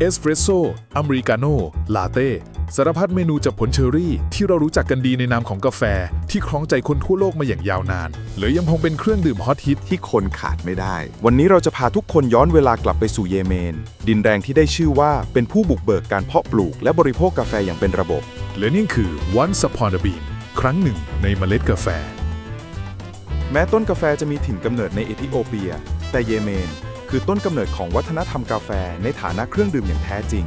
เอสเปรสโซ่อเมริกาโน่ลาเต้สารพัดเมนูจากผลเชอรี่ ที่เรารู้จักกันดีในนามของกาแฟ ที่คล้องใจคนทั่วโลกมาอย่างยาวนานหรือยังคงเป็นเครื่องดื่มฮอตฮิตที่คนขาดไม่ได้ วันนี้เราจะพาทุกคนย้อนเวลากลับไปสู่เยเมน ดินแดงที่ได้ชื่อว่าเป็นผู้บุกเบิกการเพาะปลูกและบริโภคกาแฟอย่างเป็นระบบ และนี่คือ Once Upon a Bean ครั้งหนึ่งในเมล็ดกาแฟ แม้ต้นกาแฟจะมีถิ่นกำเนิดในเอธิโอเปีย แต่เยเมน คือต้นกำเนิดของวัฒนธรรมกาแฟในฐานะเครื่องดื่มอย่างแท้จริง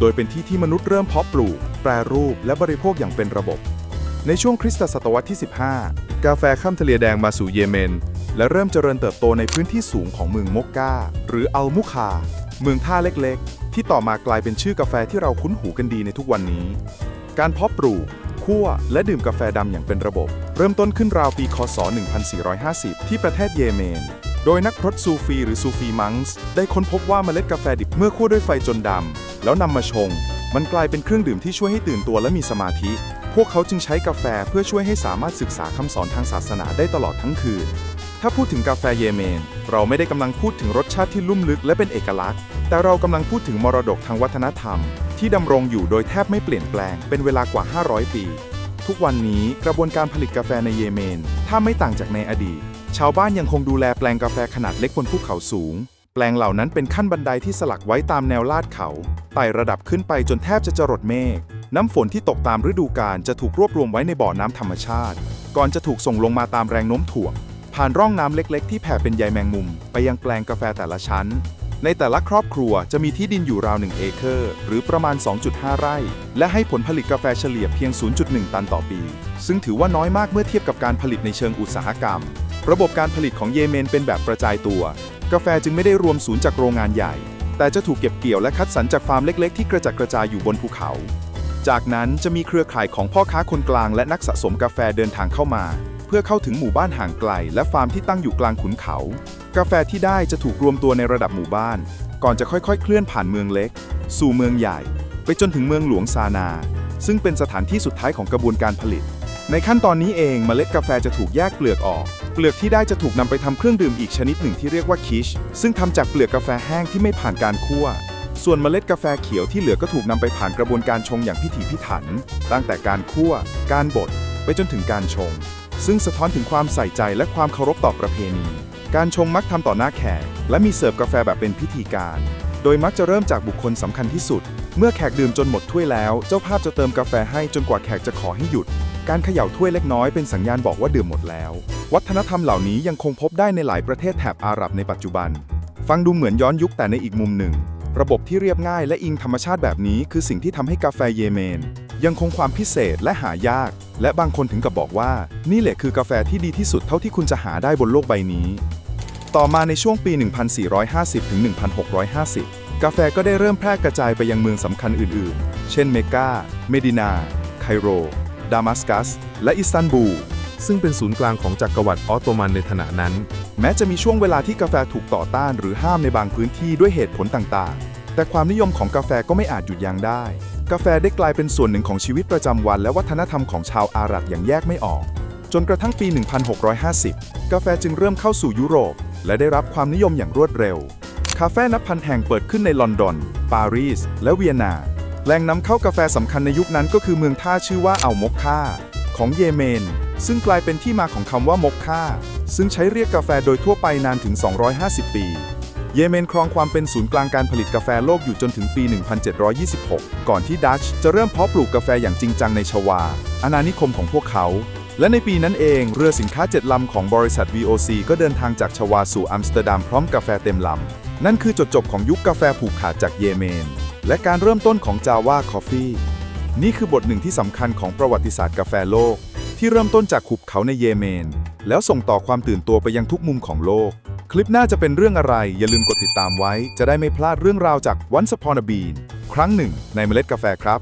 โดยเป็นที่ที่มนุษย์เริ่มเพาะปลูก แปรรูป และบริโภคอย่างเป็นระบบ ในช่วงคริสตศตวรรษที่ 15 กาแฟข้ามทะเลแดงมาสู่เยเมน และเริ่มเจริญเติบโตในพื้นที่สูงของเมืองมกกาหรืออัลมุคา เมืองท่าเล็กๆ ที่ต่อมากลายเป็นชื่อกาแฟที่เราคุ้นหูกันดีในทุกวันนี้ การเพาะปลูกคั่วและดื่มกาแฟดำอย่างเป็นระบบ เริ่มต้นขึ้นราวปี คศ 1450 ที่ประเทศเยเมน โดยนักพรตซูฟีหรือซูฟีมังส์ได้ค้นพบว่าเมล็ดกาแฟดิบเมื่อคั่วด้วยไฟจนดำ แล้วนำมาชง มันกลายเป็นเครื่องดื่มที่ช่วยให้ตื่นตัวและมีสมาธิ พวกเขาจึงใช้กาแฟเพื่อช่วยให้สามารถศึกษาคำสอนทางศาสนาได้ตลอดทั้งคืน ถ้าพูดถึงกาแฟเยเมน เราไม่ได้กำลังพูดถึงรสชาติที่ลุ่มลึกและเป็นเอกลักษณ์ แต่เรากำลังพูดถึงมรดกทางวัฒนธรรม ที่ดำรงอยู่โดยแทบไม่เปลี่ยนแปลง เป็นเวลากว่า 500 ปี ทุกวันนี้กระบวนการผลิตกาแฟในเยเมน ถ้าไม่ต่างจากในอดีต ชาวบ้านยังคงดูแลแปลงกาแฟขนาดเล็กบนภูเขาสูง แปลงเหล่านั้นเป็นขั้นบันไดที่สลักไว้ตามแนวลาดเขาไต่ระดับขึ้นไปจนแทบจะจรดเมฆ น้ำฝนที่ตกตามฤดูกาลจะถูกรวบรวมไว้ในบ่อน้ำธรรมชาติ ก่อนจะถูกส่งลงมาตามแรงโน้มถ่วง ผ่านร่องน้ำเล็ก ๆ ที่แผ่เป็นใยแมงมุม ไปยังแปลงกาแฟแต่ละชั้น ในแต่ละครอบครัวจะมีที่ดินอยู่ราว 1 เอเคอร์ หรือประมาณ 2.5 ไร่ และให้ผลผลิตกาแฟเฉลี่ยเพียง 0.1 ตันต่อปี ซึ่งถือว่าน้อยมากเมื่อเทียบกับการผลิตในเชิงอุตสาหกรรม ระบบการผลิตของเยเมนเป็นแบบกระจายตัว กาแฟจึงไม่ได้รวมศูนย์จากโรงงานใหญ่ แต่จะถูกเก็บเกี่ยวและคัดสรรจากฟาร์มเล็กๆ ที่กระจัดกระจายอยู่บนภูเขา จากนั้นจะมีเครือข่ายของพ่อค้าคนกลางและนักสะสมกาแฟเดินทางเข้ามา เพื่อเข้าถึงหมู่บ้านห่างไกล และฟาร์มที่ตั้งอยู่กลางขุนเขา กาแฟที่ได้จะถูกรวมตัวในระดับหมู่บ้าน ก่อนจะค่อยๆ เคลื่อนผ่านเมืองเล็ก สู่เมืองใหญ่ ไปจนถึงเมืองหลวงซานา ซึ่งเป็นสถานที่สุดท้ายของกระบวนการผลิต ในขั้นตอนนี้เองเมล็ดกาแฟจะถูกแยกเปลือกออก เปลือกที่ได้จะถูกนำไปทำเครื่องดื่มอีกชนิดหนึ่งที่เรียกว่าคิช ซึ่งทำจากเปลือกกาแฟแห้งที่ไม่ผ่านการคั่ว ส่วนเมล็ดกาแฟเขียวที่เหลือก็ถูกนำไปผ่านกระบวนการชงอย่างพิถีพิถัน ตั้งแต่การคั่ว การบด ไปจนถึงการชง ซึ่งสะท้อนถึงความใส่ใจและความเคารพต่อประเพณี การชงมักทำต่อหน้าแขก และมีเสิร์ฟกาแฟแบบเป็นพิธีการ โดยมักจะเริ่มจากบุคคลสำคัญที่สุด เมื่อแขกดื่มจนหมดถ้วยแล้ว เจ้าภาพจะเติมกาแฟให้จนกว่าแขกจะขอให้หยุด การเขย่าถ้วยเล็กน้อยเป็นสัญญาณบอกว่าดื่มหมดแล้ว วัฒนธรรมเหล่านี้ยังคงพบได้ในหลายประเทศแถบอาหรับในปัจจุบัน ฟังดูเหมือนย้อนยุคแต่ในอีกมุมหนึ่ง ระบบที่เรียบง่ายและอิงธรรมชาติแบบนี้ คือสิ่งที่ทำให้กาแฟเยเมน ยังคงความพิเศษและหายาก และบางคนถึงกับบอกว่า นี่แหละคือกาแฟที่ดีที่สุดเท่าที่คุณจะหาได้บนโลกใบนี้ ต่อมาในช่วงปี 1450ถึง1650 กาแฟก็ได้เริ่มแพร่กระจายไปยังเมืองสำคัญอื่น ๆ เช่นเมกา เมดินา ไคโร ดามัสกัส และอิสตันบูล ซึ่งเป็นศูนย์กลางของจักรวรรดิออตโตมันในขณะนั้น แม้จะมีช่วงเวลาที่กาแฟถูกต่อต้านหรือห้ามในบางพื้นที่ด้วยเหตุผลต่างๆ แต่ความนิยมของกาแฟก็ไม่อาจหยุดยั้งได้ กาแฟได้กลายเป็นส่วนหนึ่งของชีวิตประจำวัน และวัฒนธรรมของชาวอาหรับอย่างแยกไม่ออก จนกระทั่งปี 1650 กาแฟจึงเริ่มเข้าสู่ยุโรป และได้รับความนิยมอย่างรวดเร็ว คาเฟ่นับพันแห่งเปิดขึ้นในลอนดอน ปารีส และเวียนนา แหล่งนำเข้ากาแฟสำคัญในยุคนั้นก็คือเมืองท่าชื่อว่าอัลมกค่า ของเยเมน ซึ่งกลายเป็นที่มาของคำว่ามกค่า ซึ่งใช้เรียกกาแฟโดยทั่วไปนานถึง 250 ปี เยเมนครองความเป็นศูนย์กลางการผลิตกาแฟโลกอยู่จนถึงปี 1726 ก่อนที่ดัชจะเริ่มเพาะปลูกกาแฟอย่างจริงจังในชวา อาณานิคมของพวกเขา และในปีนั้นเองเรือสินค้าเจ็ดลำของบริษัท VOC ก็เดินทางจากชวาสู่อัมสเตอร์ดัมพร้อมกาแฟเต็มลำนั่นคือจุดจบของยุคกาแฟผูกขาดจากเยเมน และการเริ่มต้นของจาวาคอฟฟี่นี่คือบทหนึ่งที่สำคัญของประวัติศาสตร์กาแฟโลก ที่เริ่มต้นจากขุบเขาในเยเมน แล้วส่งต่อความตื่นตัวไปยังทุกมุมของโลก คลิปหน้าจะเป็นเรื่องอะไร อย่าลืมกดติดตามไว้ จะได้ไม่พลาดเรื่องราวจาก Once Upon a Bean ครั้งหนึ่งในเมล็ดกาแฟครับ